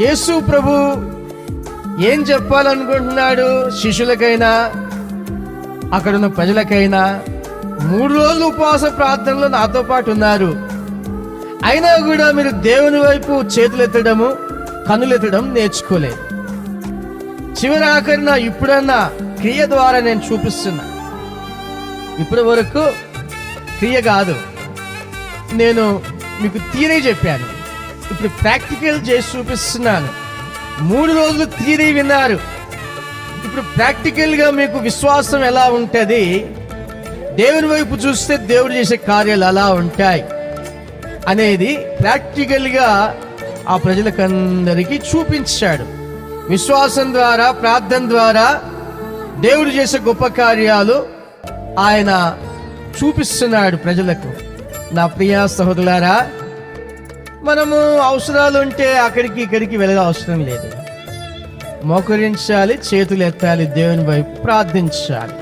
యేసు ప్రభు ఏం చెప్పాలనుకుంటున్నాడు శిష్యులకైనా అక్కడున్న ప్రజలకైనా? మూడు రోజులు ఉపవాస ప్రార్థనలో నాతో పాటు ఉన్నారు. అయినా కూడా మీరు దేవుని వైపు చేతులెత్తడము కనులెత్తడం నేర్చుకోలేదు. చివరి ఆఖరిన ఇప్పుడన్నా క్రియ ద్వారా నేను చూపిస్తున్నా. ఇప్పటి వరకు క్రియ కాదు. నేను మీకు తీరే చెప్పాను. ఇప్పుడు ప్రాక్టికల్ చేసి చూపిస్తున్నాను. మూడు రోజులు థియరీ విన్నారు. ఇప్పుడు ప్రాక్టికల్గా మీకు విశ్వాసం ఎలా ఉంటుంది? దేవుని వైపు చూస్తే దేవుడు చేసే కార్యాలు అలా ఉంటాయి అనేది ప్రాక్టికల్గా ఆ ప్రజలకందరికీ చూపించాడు. విశ్వాసం ద్వారా ప్రార్థన ద్వారా దేవుడు చేసే గొప్ప కార్యాలు ఆయన చూపిస్తున్నాడు ప్రజలకు. నా ప్రియ సహోదరులారా మనము అవసరాలు ఉంటే అక్కడికి ఇక్కడికి వెళ్ళడం అవసరం లేదు. మోకరించాలి చేతులు ఎత్తాలి దేవుని వైపు ప్రార్థించాలి.